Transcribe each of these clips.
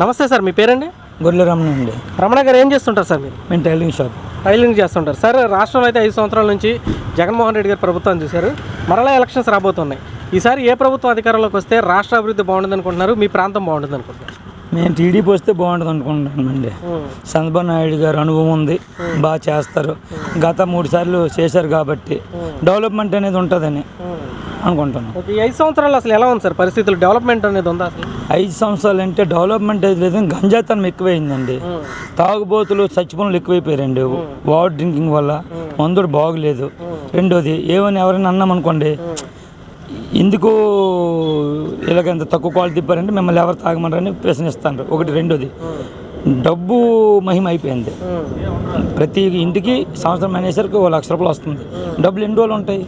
నమస్తే సార్ మీ పేరండి? గొర్రెల రమణ అండి. రమణ గారు ఏం చేస్తుంటారు సార్ మీరు? మేము టైలింగ్ షాప్. టైలింగ్ చేస్తుంటారు. సార్ రాష్ట్రంలో అయితే ఐదు సంవత్సరాల నుంచి జగన్మోహన్ రెడ్డి గారు ప్రభుత్వం చూశారు. మరలా ఎలక్షన్స్ రాబోతున్నాయి. ఈసారి ఏ ప్రభుత్వం అధికారంలోకి వస్తే రాష్ట్ర అభివృద్ధి బాగుంటుంది అనుకుంటున్నారు? మీ ప్రాంతం బాగుంటుంది అనుకుంటున్నారు? మేము టీడీపీ వస్తే బాగుంటుంది అనుకుంటున్నామండి చంద్రబాబు నాయుడు గారు అనుభవం ఉంది. బాగా చేస్తారు. గత మూడు సార్లు చేశారు కాబట్టి డెవలప్మెంట్ అనేది ఉంటుందని. అనుకుంటున్నాం. ఓకే ఈ ఐదు సంవత్సరాలు అసలు ఎలా ఉంది సార్? పరిస్థితులు డెవలప్మెంట్ అనేది ఉందా అసలు? ఐదు సంవత్సరాలు అంటే డెవలప్మెంట్ అయితే లేదు గంజాతనం ఎక్కువైందండి. తాగుబోతులు చచ్చిపోనులు ఎక్కువైపోయారండి. వాటర్ డ్రింకింగ్ వల్ల మందుడు బాగలేదు. రెండోది ఏమని ఎవరైనా అన్నాం అనుకోండి ఎందుకు ఇలాగంత తక్కువ క్వాలిటీ ఇప్పారంటే మిమ్మల్ని ఎవరు తాగమన్నారని ప్రశ్నిస్తాను ఒకటి రెండోది డబ్బు మహిమ అయిపోయింది. ప్రతి ఇంటికి సంవత్సరం అనేసరికి ఓ లక్ష రూపాయలు వస్తుంది. డబ్బులు ఎన్ని రోజులు ఉంటాయి?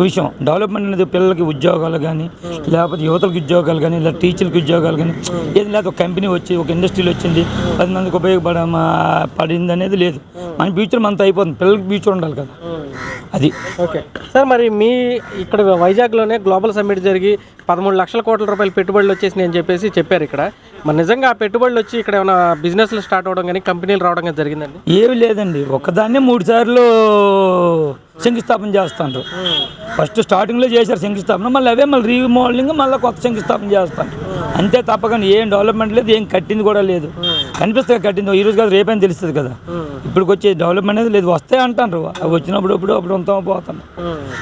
ఒక విషయం డెవలప్మెంట్ అనేది పిల్లలకి ఉద్యోగాలు కానీ లేకపోతే యువతలకు ఉద్యోగాలు కానీ లేదా టీచర్లకి ఉద్యోగాలు కానీ ఏది లేదు ఒక కంపెనీ వచ్చి ఒక ఇండస్ట్రీలు వచ్చింది పది మందికి ఉపయోగపడ పడింది అనేది లేదు. మన ఫ్యూచర్ మనతో అయిపోతుంది పిల్లలకి ఫ్యూచర్ ఉండాలి కదా. అది. ఓకే. సార్ మరి మీ ఇక్కడ వైజాగ్లోనే గ్లోబల్ సమ్మిట్ జరిగి పదమూడు లక్షల కోట్ల రూపాయల పెట్టుబడులు వచ్చేసినాయి అని చెప్పేసి చెప్పారు ఇక్కడ. మరి నిజంగా ఆ పెట్టుబడులు వచ్చి ఇక్కడ ఏమైనా బిజినెస్లు స్టార్ట్ అవడం కానీ కంపెనీలు రావడం కానీ జరిగిందండి? ఏమి లేదండి. ఒక్కదాన్నే మూడు సార్లు శంకుస్థాపన చేస్తాను ఫస్ట్ స్టార్టింగ్లో చేశారు శంకుస్థాపన మళ్ళీ అవే మళ్ళీ రీమోడలింగ్ మళ్ళీ కొత్త శంకుస్థాపన చేస్తాను అంతే తప్పకుండా ఏం డెవలప్మెంట్ లేదు ఏం కట్టింది కూడా లేదు. కనిపిస్తుంది కట్టింది ఈ రోజు కాదు రేపని తెలుస్తుంది కదా. ఇప్పటికి వచ్చే డెవలప్మెంట్ అనేది లేదు వస్తాయి అంటారు అవి వచ్చినప్పుడు ఇప్పుడు అప్పుడు ఉంటాం పోతాను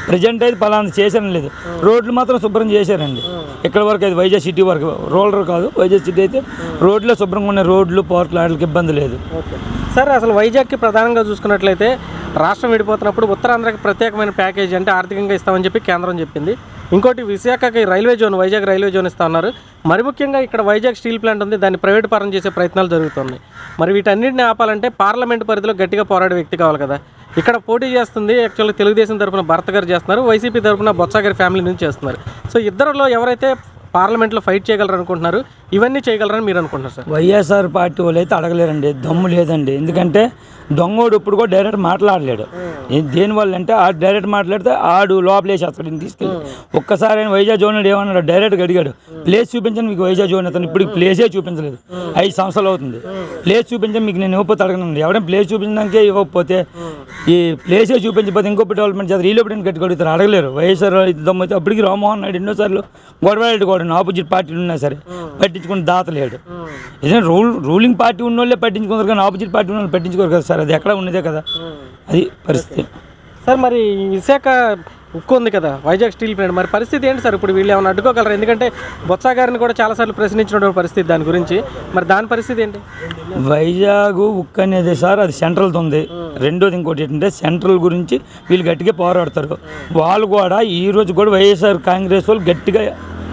ప్రజెంట్ అయితే పలానా చేశారని లేదు. రోడ్లు మాత్రం శుభ్రం చేశారండి. ఇక్కడ వరకు అయితే వైజాగ్ సిటీ వరకు రోలర్ కాదు వైజాగ్ సిటీ అయితే రోడ్లో శుభ్రంగా ఉన్న రోడ్లు పార్కులు వాటికి ఇబ్బంది లేదు. సార్ అసలు వైజాగ్కి ప్రధానంగా చూసుకున్నట్లయితే రాష్ట్రం విడిపోతున్నప్పుడు ఉత్తరాంధ్రకి ప్రత్యేకమైన ప్యాకేజీ అంటే ఆర్థికంగా ఇస్తామని చెప్పి కేంద్రం చెప్పింది. ఇంకోటి విశాఖకి railway zone Vizag railway zone ఇస్తా ఉన్నారు మరి ముఖ్యంగా ఇక్కడ వైజాగ్ స్టీల్ ప్లాంట్ ఉంది దాన్ని ప్రైవేట్ పరం చేసే ప్రయత్నాలు జరుగుతున్నాయి. మరి వీటన్నిటిని ఆపాలంటే పార్లమెంట్ పరిధిలో గట్టిగా పోరాడే వ్యక్తి కావాలి కదా. ఇక్కడ పోటీ చేస్తుంది యాక్చువల్గా తెలుగుదేశం తరపున భర్త గారు చేస్తున్నారు వైసీపీ తరపున బొత్స గారి ఫ్యామిలీ నుంచి చేస్తున్నారు. సో ఇద్దరిలో ఎవరైతే పార్లమెంట్లో ఫైట్ చేయగలరు అనుకుంటున్నారు ఇవన్నీ చేయగలరని మీరు అనుకుంటున్నారు సార్. వైఎస్ఆర్ పార్టీ వాళ్ళు అయితే అడగలేరండి దమ్ము లేదండి. ఎందుకంటే దొంగోడు ఇప్పుడు కూడా డైరెక్ట్ మాట్లాడలేడు. దేని దేనివల్ల అంటే ఆ డైరెక్ట్ మాట్లాడితే ఆడు లోపలేసి అతడిని తీసుకెళ్ళి. ఒక్కసారి ఆయన వైజాగ్ జోన్ ఏమన్నాడు డైరెక్ట్గా అడిగాడు ప్లేస్ చూపించండి మీకు వైజాగ్ జోన్ అతను ఇప్పుడు ప్లేసే చూపించలేదు. ఐదు సంవత్సరాలు అవుతుంది. ప్లేస్ చూపించండి మీకు నేను ఇవ్వకపోతే అడగనండి. ఎవరైనా ప్లేస్ చూపించడానికే ఇవ్వకపోతే ఈ ప్లేసే చూపించకపోతే ఇంకో డెవలప్మెంట్ చేస్తారు. వీళ్ళు లోపల గట్టి కొడుతారు అడగలేరు. వైఎస్ఆర్ దమ్ము అయితే అప్పటికి రామ్మోహన్ నాయుడు ఎన్నోసార్లు గొడవ కూడా ఆపోజిట్ పార్టీలు ఉన్నా సరే పట్టించుకుని దాతలేడు ఏదైనా రూల్ రూలింగ్ పార్టీ ఉన్న వాళ్ళే పట్టించుకుంటారు కానీ ఆపోజిట్ పార్టీ ఉన్న వాళ్ళు పట్టించుకోరు కదా సార్? అది ఎక్కడ ఉన్నదే కదా? అది పరిస్థితి. సార్ మరి విశాఖ ఉక్కు ఉంది కదా వైజాగ్ స్టీల్ ప్లాంట్. మరి పరిస్థితి ఏంటి సార్? ఇప్పుడు వీళ్ళు ఏమైనా అడ్డుకోగలరు? ఎందుకంటే బొత్స గారిని కూడా చాలాసార్లు ప్రశ్నించినటువంటి పరిస్థితి దాని గురించి. మరి దాని పరిస్థితి ఏంటి? వైజాగ్ ఉక్ అనేది సార్ అది సెంట్రల్తో ఉంది. రెండోది ఇంకోటి ఏంటంటే సెంట్రల్ గురించి వీళ్ళు గట్టిగా పోరాడతారు. వాళ్ళు కూడా ఈ రోజు కూడా వైఎస్ఆర్ కాంగ్రెస్ వాళ్ళు గట్టిగా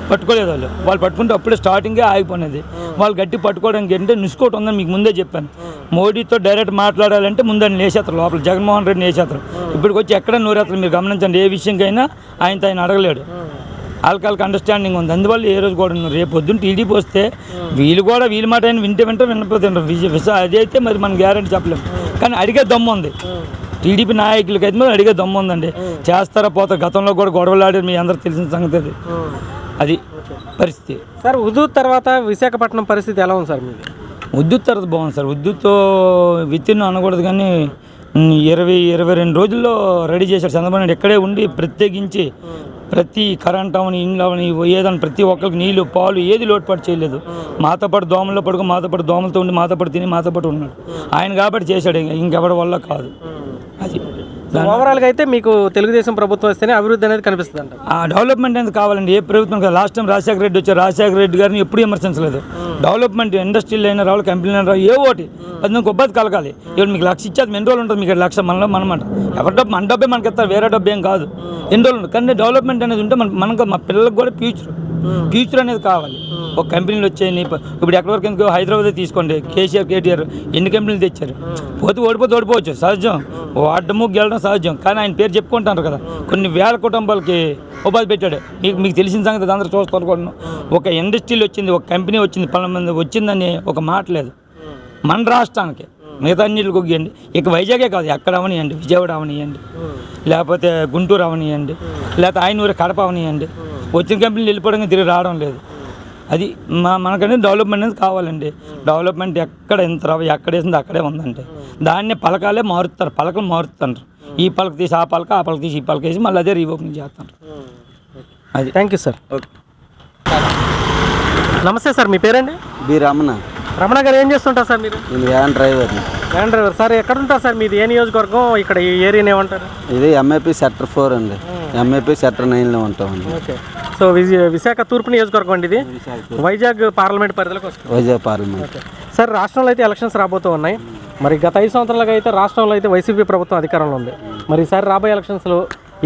పట్టుకోలేదు వాళ్ళు. వాళ్ళు పట్టుకుంటే అప్పుడే స్టార్టింగే ఆగిపోయినది. వాళ్ళు గట్టి పట్టుకోవడానికి ఏంటంటే నిసుకోటి ఉందని మీకు ముందే చెప్పాను. మోడీతో డైరెక్ట్ మాట్లాడాలంటే ముందని లేచేస్తారు లోపల జగన్మోహన్ రెడ్డిని వేసేస్తారు ఇప్పటికి వచ్చి ఎక్కడ నూరేస్తారు మీరు గమనించండి ఏ విషయంకైనా ఆయనతో ఆయన అడగలేడు. వాళ్ళకి అండర్స్టాండింగ్ ఉంది. అందువల్ల ఏ రోజు కూడా. రేపు పొద్దున్న టీడీపీ వస్తే వీళ్ళు కూడా వీళ్ళ మాట అయినా వింటే వింటే వినపోతుంటారు విజయ విశ అదైతే మరి మనం గ్యారంటీ చెప్పలేము కానీ అడిగే దమ్ము ఉంది. టీడీపీ నాయకులకి అయితే మరి అడిగే దమ్ము ఉందండి. చేస్తారా పోతారు? గతంలో కూడా గొడవలు ఆడారు మీ అందరికి తెలిసిన సంగతి అది. అది పరిస్థితి. సార్ హుదూద్ తర్వాత విశాఖపట్నం పరిస్థితి ఎలా ఉంది సార్ మీది? ఉద్దుత్ తర్వాత బాగుంది సార్. ఉద్దుతో విత్తిన్ అనకూడదు కానీ ఇరవై ఇరవై రెండు రోజుల్లో రెడీ చేశారు. చంద్రబాబు నాయుడు ఇక్కడే ఉండి ప్రత్యేకించి ప్రతి కరెంట్ అవని ఇండ్లు అవని ఏదని ప్రతి ఒక్కరికి నీళ్ళు పాలు ఏది లోటుపాటు చేయలేదు. మాతో పాటు దోమల్లో పడుకో మాతో పాటు దోమలతో ఉండి మాతో పాటు తిని మాతో పాటు ఉన్నాడు. ఆయన కాబట్టి చేశాడు ఇంక- ఇంకెవరి వల్ల కాదు. అది. సో ఓవరాల్గా అయితే మీకు తెలుగుదేశం ప్రభుత్వం వస్తేనే అభివృద్ధి అనేది కనిపిస్తుంది అంట ఆ డెవలప్మెంట్ అనేది కావాలండి. ఏ ప్రభుత్వం కాదు. లాస్ట్ టైం రాజశేఖర రెడ్డి వచ్చారు. రాజశేఖర రెడ్డి గారిని ఎప్పుడు విమర్శించలేదు. డెవలప్మెంట్ ఇండస్ట్రీలు అయినా రావాలి కంపెనీలు అయినా ఏ ఒకటి మీకు ఒబ్బది కలగాలి. ఇప్పుడు మీకు లక్ష ఇచ్చేది ఎన్ని రోజులు ఉంటుంది మీకు లక్ష? మనలో మనమాట ఎవరి డబ్బు? మన డబ్బే మనకి ఇస్తారు వేరే డబ్బు ఏం కాదు. ఎన్ని రోజులు కానీ డెవలప్మెంట్ అనేది ఉంటే మన మనకు మా పిల్లలకు కూడా ఫ్యూచర్ ఫ్యూచర్ అనేది కావాలి. ఒక కంపెనీలు వచ్చాయి ఇప్పుడు ఎక్కడి వరకు ఎందుకు హైదరాబాద్ తీసుకోండి కేసీఆర్ కేటీఆర్ ఎన్ని కంపెనీలు తెచ్చారు? పోతే ఓడిపోతే ఓడిపోవచ్చు సహజం. వాడము గెలడం సహజం. కానీ ఆయన పేరు చెప్పుకుంటారు కదా. కొన్ని వేల కుటుంబాలకి ఉపాధి పెట్టాడు. మీకు మీకు తెలిసిన సంగతి అందరూ చూస్తారు కూడా. ఒక ఇండస్ట్రీలు వచ్చింది ఒక కంపెనీ వచ్చింది పన్నెండు మంది వచ్చిందని ఒక మాట లేదు. మన రాష్ట్రానికి. మిగతా అన్నిటికి ఒగ్గియండి ఇక వైజాగే కాదు ఎక్కడ అవనియండి విజయవాడ అవనియండి లేకపోతే గుంటూరు అవనియండి లేకపోతే ఆయనూరు కడప అవనియండి వచ్చిన కంపెనీలు వెళ్ళిపోవడానికి తిరిగి రావడం లేదు. అది మా మనకనేది డెవలప్మెంట్ అనేది కావాలండి. డెవలప్మెంట్ ఎక్కడ ఎంత రవ- ఎక్కడ వేసింది అక్కడే ఉందండి. దాన్ని పలకాలే మారుస్తారు పలకలు మారుతుంటారు ఈ పలక తీసి ఆ పలక ఆ పలక తీసి ఈ పలక వేసి మళ్ళీ అదే రీఓపెనింగ్ చేస్తారు. అది. థ్యాంక్ యూ సార్ నమస్తే సార్ మీ పేరండి? బి రమణ. రమణ గారు ఏం చేస్తుంటారు సార్ మీరు? నేను వ్యాన్ డ్రైవర్ని వ్యాన్ డ్రైవర్. సార్ ఎక్కడ ఉంటారు సార్ మీది? ఏ నియోజకవర్గం? ఇక్కడ ఈ ఏరియాని ఏమంటారు? ఇది ఎంఏపీ సెక్టర్ ఫోర్ అండి. ఎంఏపీ సెక్టర్ నైన్లో ఉంటామండి. ఓకే. సో విజయ విశాఖ తూర్పు నియోజకవర్గం అండి ఇది. వైజాగ్ పార్లమెంట్ పరిధిలోకి వస్తుంది. వైజాగ్ పార్లమెంట్. సార్ రాష్ట్రంలో అయితే ఎలక్షన్స్ రాబోతూ ఉన్నాయి. మరి గత ఐదు సంవత్సరాలుగా అయితే రాష్ట్రంలో అయితే వైసీపీ ప్రభుత్వం అధికారంలో ఉంది. మరి ఈసారి రాబోయే ఎలక్షన్స్లో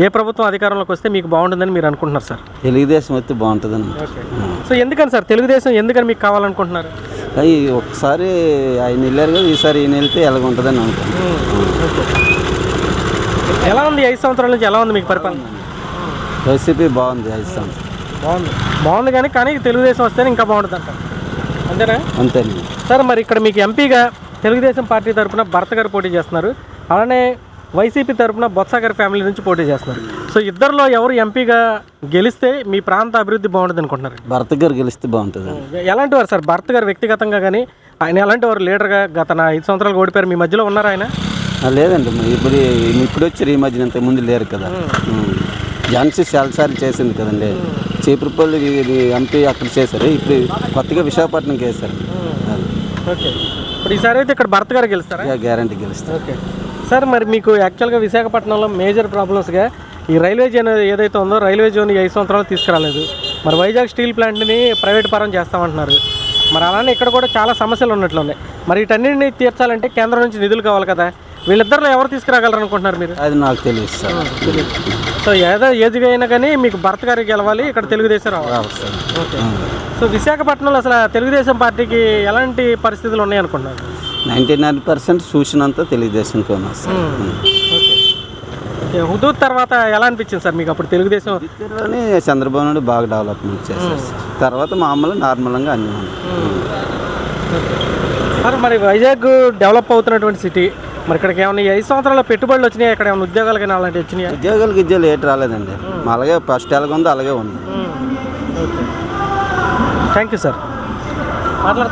ఏ ప్రభుత్వం అధికారంలోకి వస్తే మీకు బాగుంటుందని మీరు అనుకుంటున్నారు సార్? తెలుగుదేశం వస్తే బాగుంటుందండి సో ఎందుకని సార్? తెలుగుదేశం ఎందుకని మీకు కావాలనుకుంటున్నారు? అయ్యి ఒకసారి ఆయన వెళ్ళారు కదా ఈసారి ఈయన వెళ్తే ఎలాగ ఉంటుందని అనుకుంటున్నాను. ఎలా ఉంది ఐదు సంవత్సరాల నుంచి? ఎలా ఉంది మీకు పరిపాలన? వైసీపీ బాగుంది ఐదు సంవత్సరం బాగుంది. బాగుంది కానీ కానీ తెలుగుదేశం వస్తేనే ఇంకా బాగుంటుంది అంట అంతేనా? అంతేనండి. సార్ మరి ఇక్కడ మీకు ఎంపీగా తెలుగుదేశం పార్టీ తరపున భర్త గారు పోటీ చేస్తున్నారు. అలానే వైసీపీ తరపున బొత్స గారి ఫ్యామిలీ నుంచి పోటీ చేస్తున్నారు. సో ఇద్దరిలో ఎవరు ఎంపీగా గెలిస్తే మీ ప్రాంత అభివృద్ధి బాగుంటుంది అనుకుంటున్నారు? భర్త గారు గెలిస్తే బాగుంటుందండి ఎలాంటి వారు సార్? భర్త గారు వ్యక్తిగతంగా కానీ ఆయన ఎలాంటి వారు లీడర్గా గత నా ఐదు సంవత్సరాలు ఓడిపోయారు మీ మధ్యలో ఉన్నారు ఆయన? లేదండి ఇప్పుడు ఇప్పుడు వచ్చారు ఈ మధ్యన ఇంతకు ముందు లేరు కదా. ఝాన్సీ చాలాసార్లు చేసింది కదండి. చీపురుపల్లి ఎంపీ అక్కడ చేశారు ఇప్పుడు కొత్తగా విశాఖపట్నంకి వేశారు. అది. ఓకే. ఇప్పుడు ఈసారి అయితే ఇక్కడ భర్త గారు గెలుస్తారా? గ్యారంటీ గెలుస్తారు. ఓకే. సార్ మరి మీకు యాక్చువల్గా విశాఖపట్నంలో మేజర్ ప్రాబ్లమ్స్గా ఈ రైల్వే జోన్ ఏదైతే ఉందో రైల్వే జోన్ ఐదు సంవత్సరాలు తీసుకురాలేదు. మరి వైజాగ్ స్టీల్ ప్లాంట్ని ప్రైవేట్ పరం చేస్తామంటున్నారు. మరి అలానే ఇక్కడ కూడా చాలా సమస్యలు ఉన్నట్లు ఉన్నాయి. మరి వీటన్నిటిని తీర్చాలంటే కేంద్రం నుంచి నిధులు కావాలి కదా. వీళ్ళిద్దరిలో ఎవరు తీసుకురాగలరు అనుకుంటున్నారు మీరు? అది నాకు తెలియదు సార్. సో ఏదో ఏదిగా అయినా కానీ మీకు భర్త గారికి గెలవాలి ఇక్కడ తెలుగుదేశం రావాలి. రావు సార్. ఓకే. సో విశాఖపట్నంలో అసలు తెలుగుదేశం పార్టీకి ఎలాంటి పరిస్థితులు ఉన్నాయి అనుకుంటున్నారు? నైంటీ నైన్ పర్సెంట్ చూసినంత తెలుగుదేశంకి ఉన్నా సార్. హుదూద్ తర్వాత ఎలా అనిపించింది సార్ మీకు అప్పుడు తెలుగుదేశం? ఇద్దరులోనే చంద్రబాబు నాయుడు బాగా డెవలప్మెంట్ చేశారు సార్. తర్వాత మామూలు నార్మల్గా అన్ని సార్ మరి వైజాగ్ డెవలప్ అవుతున్నటువంటి సిటీ మరి ఇక్కడికి ఏమైనా ఐదు సంవత్సరాల పెట్టుబడులు వచ్చినాయి? ఇక్కడ ఏమైనా ఉద్యోగాలు కానీ అలాంటివి వచ్చినాయా? ఉద్యోగాలు గిద్యోగాలు ఏటి రాలేదండి. అలాగే ఫస్ట్ ఎలాగ ఉందో అలాగే ఉంది. ఓకే. Thank you sir.